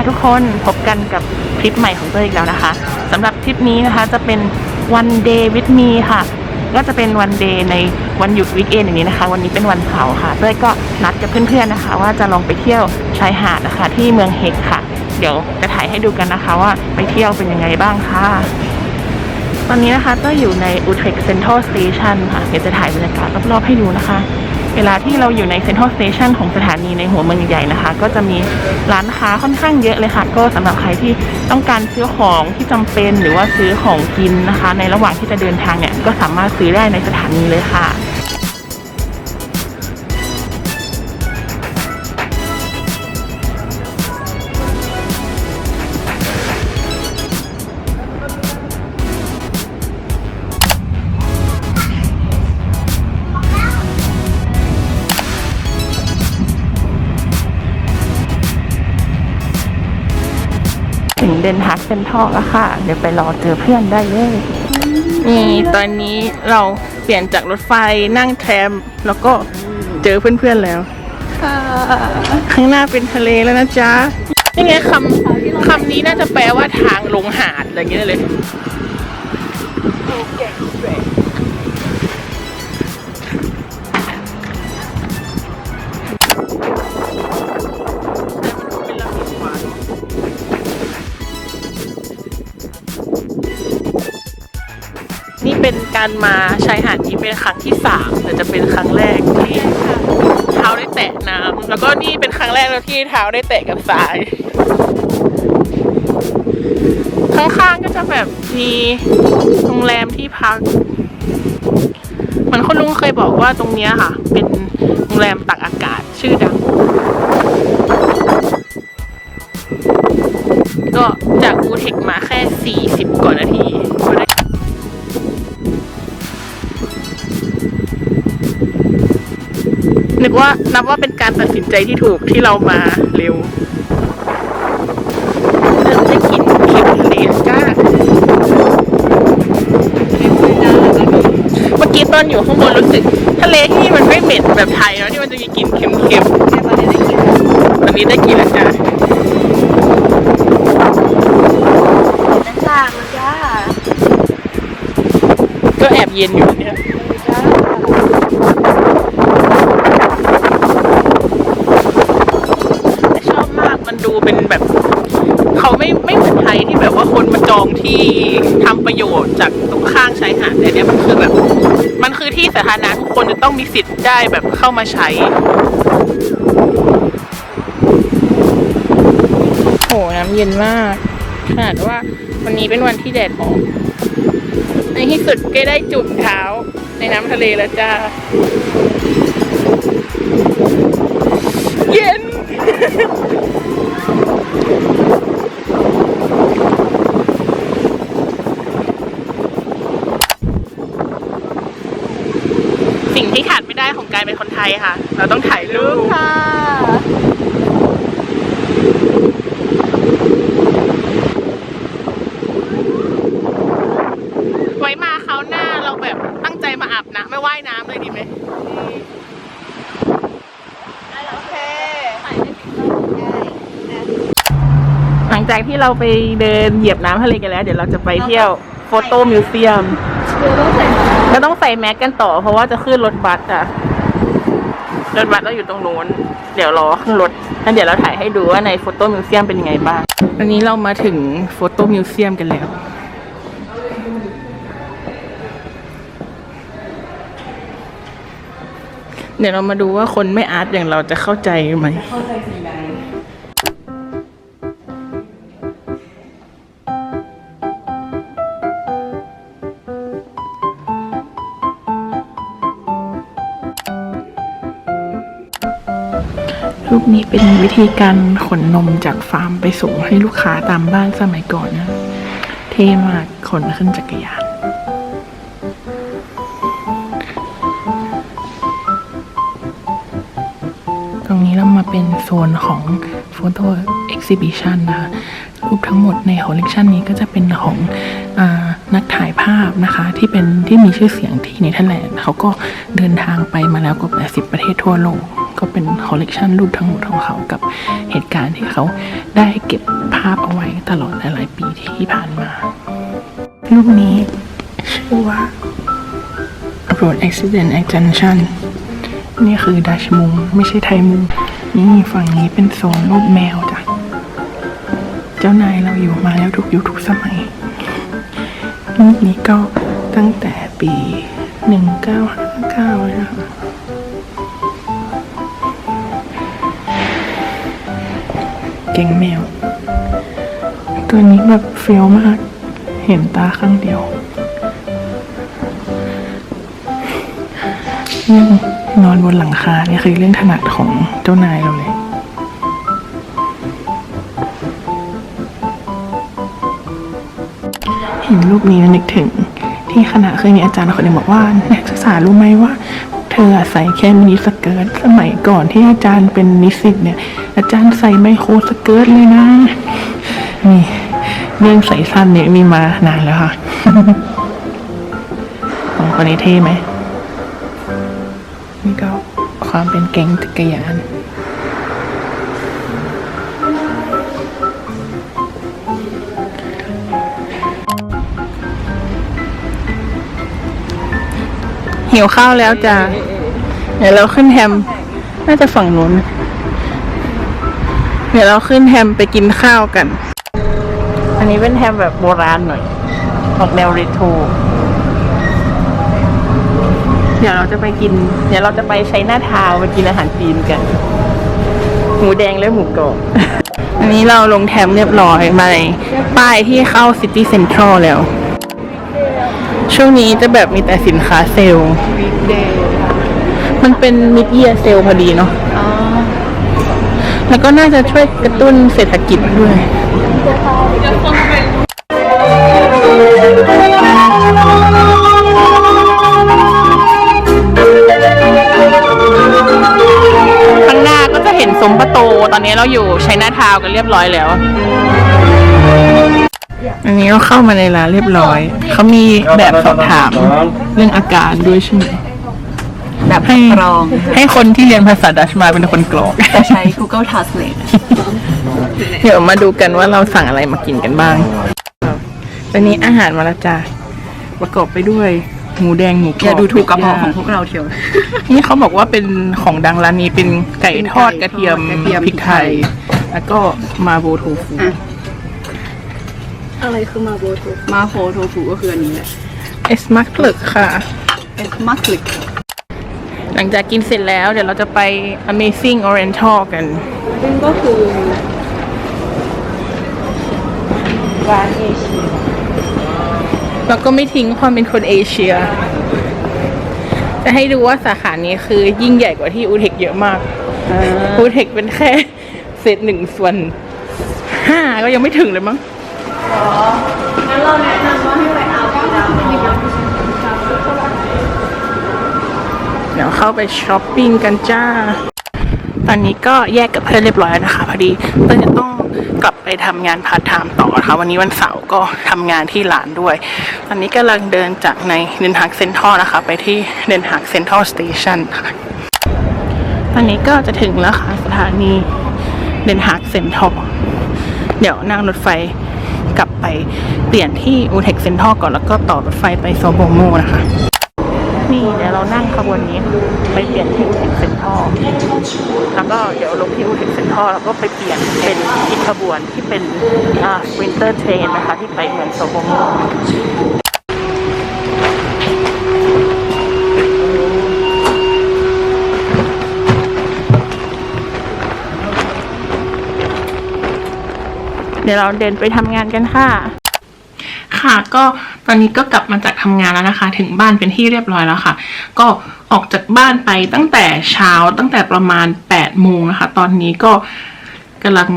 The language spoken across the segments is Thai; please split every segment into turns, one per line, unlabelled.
ค่ะทุกคนพบกันกับทริปใหม่ของเต้ยอีกแล้วนะคะสำหรับทริปนี้นะคะจะเป็น one day with me ค่ะ ก็จะเป็นวันเดย์ในวันหยุดวีคเอนอย่างนี้นะคะ วันนี้เป็นวันเสาร์ค่ะเต้ยก็นัดกับเพื่อนๆนะคะ ว่าจะลองไปเที่ยวชายหาดนะคะ ที่เมืองเฮกค่ะ เดี๋ยวจะถ่ายให้ดูกันนะคะว่าไปเที่ยวเป็นยังไงบ้างค่ะ ตอนนี้นะคะเต้ยอยู่ใน Utrecht Central Station ค่ะเดี๋ยวจะถ่ายบรรยากาศรอบๆให้ดูนะคะ วลาที่เราอยู่ในเซ็นทรัลสเตชันของสถานีในหัวเมืองใหญ่นะคะ ก็จะมีร้านค้าค่อนข้างเยอะเลยค่ะ ก็สำหรับใครที่ต้องการซื้อของที่จำเป็นหรือว่าซื้อของกินนะคะ ในระหว่างที่จะเดินทางเนี่ยก็สามารถซื้อได้ในสถานีเลยค่ะ เดนฮักเซนทอแล้วค่ะ เดี๋ยวไปรอเจอเพื่อนได้เลยนี่ตอนนี้เราเปลี่ยนจากรถไฟนั่งแทรมแล้วก็เจอเพื่อนๆแล้วข้างหน้าเป็นทะเลแล้วนะจ๊ะนี่ไงคำคำนี้น่าจะแปลว่าทางลงหาดอะไรอย่างเงี้ยเลย เป็นการมาชายหาดนี้เป็นครั้งที่สามแต่จะเป็นครั้งแรกที่เท้าได้แตะน้ำแล้วก็นี่เป็นครั้งแรกแล้วที่เท้าได้แตะกับทราย ข้างๆก็จะแบบมีโรงแรมที่พักเหมือนคุณลุงเคยบอกว่าตรงนี้ค่ะ เป็นโรงแรมตักอากาศชื่อดัง ก็จากอูเทคมาแค่ 40 กว่านาทีก็ได้ นึกว่านับว่าเป็นการตัดสินใจที่ถูกที่เรามาเร็วเริ่มได้กลินเค็มทะเลจ้าเมื่อกี้ตอนอยู่ข้างบนรู้สึกทะเลที่นี่มันไม่เหม็นแบบไทยแล้วที่มันจะมีกลิ่นเค็มๆตอนนี้ได้กลินแล้วจ้า
จ้ามาจ้า
ก็แอบเย็นอยู่เนี่ย แต่ชอบมาก มันดูเป็นแบบ เขาไม่ไม่เหมือนไทยที่แบบว่าคนมา จองที่ทำประโยชน์จากตรงข้างชายหาดแต่เนี้ยมันคือแบบ มันคือที่สาธารณะทุกคนจะต้องมีสิทธิ์ได้แบบเข้ามาใช้ โหน้ำเย็นมากขนาดว่าวันนี้เป็นวันที่แดดออกในที่สุดก็ได้จุ่มเท้าในน้ำทะเลแล้วจ้า เย็น สิ่งที่ขาดไม่ได้ของการเป็นคนไทยค่ะ เราต้องถ่ายรูป
ค่ะ
ไว้มาเขาวหน้าเราแบบตั้งใจมาอาบน้ำไม่ว่ายน้ำเลยดีไหม
โอเค
หลังจากที่เราไปเดินเหยียบน้ำทะเลกันแล้ว เดี๋ยวเราจะไปเที่ยวโฟโต้มิวเซียม
เดี๋ยวต้องใส่
ก็ต้องใส่แมสกันต่อ เพราะว่าจะขึ้นรถบัสอะรถบัสเราอยู่ตรงนู้น เดี๋ยวรอขึ้นรถแล้วเดี๋ยวเราถ่ายให้ดูว่าในโฟโต้มิวเซียมเป็นยังไงบ้างวันนี้เรามาถึงโฟโต้มิวเซียมกันแล้ว เดี๋ยวเรามาดูว่าคนไม่อาร์ตอย่างเราจะเข้าใจไหม
เข้าใจสีแด
รูปนี้เป็นวิธีการขนนมจากฟาร์มไปส่งให้ลูกค้าตามบ้านสมัยก่อนนะ เท่มากขนขึ้นจักรยานตรงนี้เรามาเป็นโซนของ Photo Exhibition นะคะรูปทั้งหมดในคอลเลกชันนี้ก็จะเป็นของอนักถ่ายภาพนะคะ ที่เป็นที่มีชื่อเสียงที่เนเธอร์แลนด์เขาก็เดินทางไปมาแล้วกว่า 80 ประเทศทั่วโลก ก็เป็นคอลเลกชันรูปทั้งหมดของเขากับเหตุการณ์ที่เขาได้เก็บภาพเอาไว้ตลอดหลายปีที่ผ่านมา รูปนี้ชื่อว่า Road Accident at Junction นี่คือดัชมุงไม่ใช่ไทยมุงนี่ฝั่งนี้เป็นโซนรูปแมวจ้ะ เจ้านายเราอยู่มาแล้วทุกยุคทุกสมัยรูปนี้ก็ตั้งแต่ปี 1959นะคะ เก่งแมว ตัวนี้แบบเฟี้ยวมาก เห็นตาข้างเดียวเรื่องนอนบนหลังคาเนี่ยคือเรื่องถนัดของเจ้านายเราเลยเห็นรูปนี้นึกถึงที่ขณะเคยมีอาจารย์คนหนึ่งบอกว่านักศึกษารู้ไหมว่า ธออใส่แค่มินิสเกิร์ตสมัยก่อนที่อาจารย์เป็นนิสิตเนี่ย อาจารย์ใส่ไมโครสเกิร์ตเลยนะ นี่เรื่องใส่สั้นเนี่ยมีมานานแล้วค่ะของคนนี้เท่ไหมนี่ก็ความเป็นแก๊งจักรยานหิวข้าวแล้วจ้ะ เดี๋ยวเราขึ้นแฮม น่าจะฝั่งนู้น เดี๋ยวเราขึ้นแฮมไปกินข้าวกัน อันนี้เป็นแฮมแบบโบราณหน่อยออกแนวเรโทรเดี๋ยวเราจะไปกิน เดี๋ยวเราจะไปใช้หน้าทาวไปกินอาหารจีนกัน หมูแดงและหมูกรอบ อันนี้เราลงแทมเรียบร้อยมาในป้ายที่เข้าซิตี้เซ็นทรัลแล้ว ช่วงนี้จะแบบมีแต่สินค้าเซลล์ มันเป็นมิดเยียเซลล์พอดีเนาะ
อ๋อ
แล้วก็น่าจะช่วยกระตุ้นเศรษฐกิจด้วยข้างหน้าก็จะเห็นสมประตูตอนนี้เราอยู่ใช้หน้าทาวน์กันเรียบร้อยแล้ว อันนี้ก็เข้ามาในร้านเรียบร้อย เขามีแบบสอบถามเรื่องอาการด้วยใช่ไหม
แบบ
ให้
กรอง
ให้คนที่เรียนภาษาดัชมาเป็นคนกรอก
แต่ใช้ Google Translate
เดี๋ยวมาดูกันว่าเราสั่งอะไรมากินกันบ้างตอนนี้อาหารมาแล้วจ้าประกอบไปด้วย หมูแดงหมูกรอบ
อย่าดูถูกกระเพาะของพวกเราเชียว
นี่เขาบอกว่าเป็นของดังร้านนี้เป็นไก่ทอดกระเทียม
กระเทียม
พริกไทย แล้วก็มาโบโทฟู
อะอะไรคือมาโบโทมาโคโทฟูก็คืออันนี้แหละ
เอสมักเลิกค่ะ
เอสมักลิก
ห ลังจากกินเสร็จแล้วเดี๋ยวเราจะไป Amazing Oriental กัน
ซึ่งก็คือร้านเอเชีย
แล้วก็ไม่ทิ้งความเป็นคนเอเชีย จะให้ดูว่าสาขานี้คือยิ่งใหญ่กว่าที่อูเทคเยอะมาก อูเทคเป็นแค่เศษหนึ่งส่วนห้าก็ยังไม่ถึงเลยมั้ง
งั้นเราแนะนำว่าให้ไป
ดี๋ยวเข้าไปช้อปปิ้งกันจ้า ตอนนี้ก็แยกกับเพื่อนเรียบร้อยแล้วนะคะ พอดีเพื่อนจะต้องกลับไปทำงานพาร์ทไทม์ต่อนะคะวันนี้วันเสาร์ก็ทำงานที่ร้านด้วย ตอนนี้กำลังเดินจากในเดนฮากเซ็นทรัลนะคะ ไปที่เดนฮากเซ็นทรัลสเตชันค่ะตอนนี้ก็จะถึงแล้วค่ะสถานีเดนฮากเซ็นทรัลเดี๋ยวนั่งรถไฟกลับไปเปลี่ยนที่อูเทคเซ็นทรัลก่อนแล้วก็ต่อรถไฟไปโซโบโมนะคะ นี่เดี๋ยวเรานั่งขบวนนี้ไปเปลี่ยนที่อูเทคเซ็นทรัลแล้วก็เดี๋ยวลงที่อูเทคเซ็นทรัลแล้วก็ไปเปลี่ยนเป็นอีกขบวนที่เป็นอ่าสปรินเตอร์เทรนนะคะที่ไปเหมืองโซโบโมเดี๋ยวเราเดินไปทำงานกันค่ะ ค่ะ ก็ตอนนี้ก็กลับมาจากทำงานแล้วนะคะ ถึงบ้านเป็นที่เรียบร้อยแล้วค่ะ ก็ออกจากบ้านไปตั้งแต่เช้าตั้งแต่ประมาณ8ปดโมงนะคะ ตอนนี้ก็กำลัง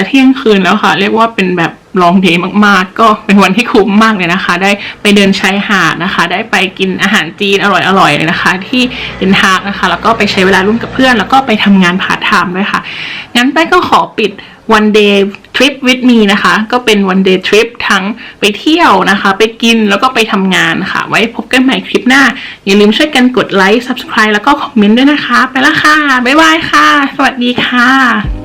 จะเที่ยงคืนแล้วค่ะ เรียกว่าเป็นแบบลองเดย์มากๆ ก็เป็นวันที่คุ้มมากเลยนะคะ ได้ไปเดินชายหาดนะคะ ได้ไปกินอาหารจีนอร่อยๆเลยนะคะ ที่เดนฮากนะคะ แล้วก็ไปใช้เวลาร่วมกับเพื่อน แล้วก็ไปทำงานพาร์ทไทม์ด้วยค่ะ งั้นแป้ก็ขอปิด one day trip with me นะคะ ก็เป็น one day trip ทั้งไปเที่ยวนะคะ ไปกินแล้วก็ไปทำงานค่ะ ไว้พบกันใหม่คลิปหน้า อย่าลืมช่วยกันกดไลค์ subscribe แล้วก็คอมเมนต์ด้วยนะคะ ไปละค่ะ บ๊ายบายค่ะ สวัสดีค่ะ